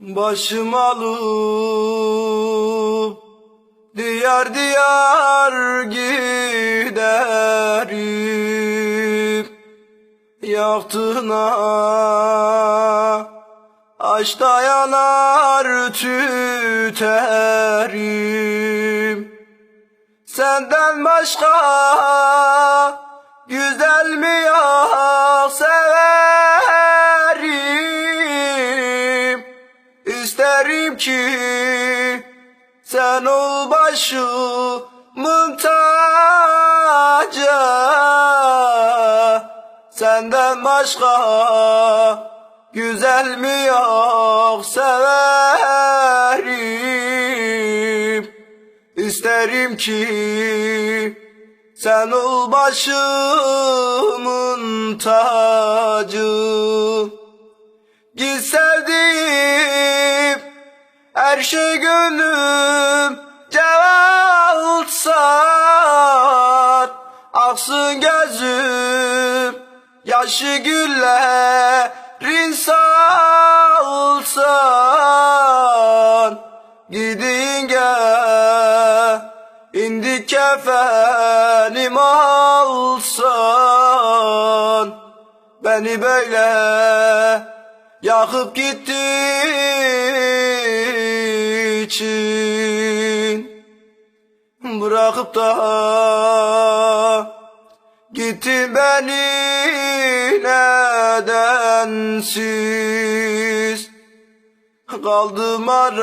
Başım alıp diyar diyar giderim Yaktığına aşta yanar tüterim Senden başka İsterim ki sen ol başımın tacı. Senden başka güzel mi yok severim? İsterim ki sen ol başımın tacı. Git sevdiğim her şey gönlüm cevalsan Aksın gözüm yaşı güllerin salsan Gidince indi kefenim alsan. Beni böyle yakıp gitti için Bırakıp da gittin beni nedensiz. Kaldım aralarda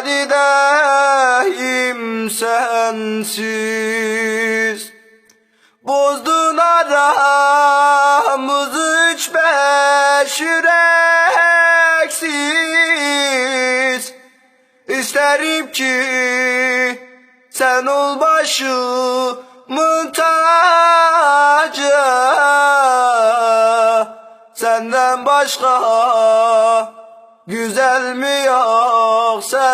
gideyim sensiz. Bozdun aramızı üç beş yüreksiz İsterim ki sen ol başımın tacı. Senden başka güzel mi yok severim?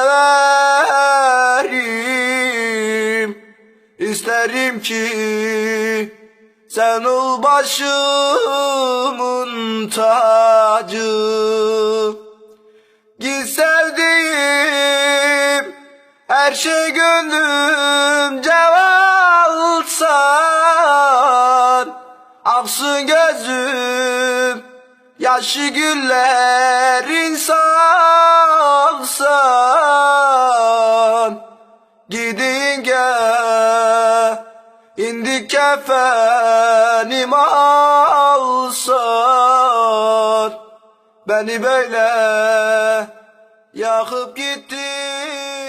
İsterim ki sen ol başımın tacı. Git sevdiğim her şey gönlüm cevalsan Aksın gözüm yaşı güllerin salsan Gidince indi kefenim alsan Beni böyle yakıp gittin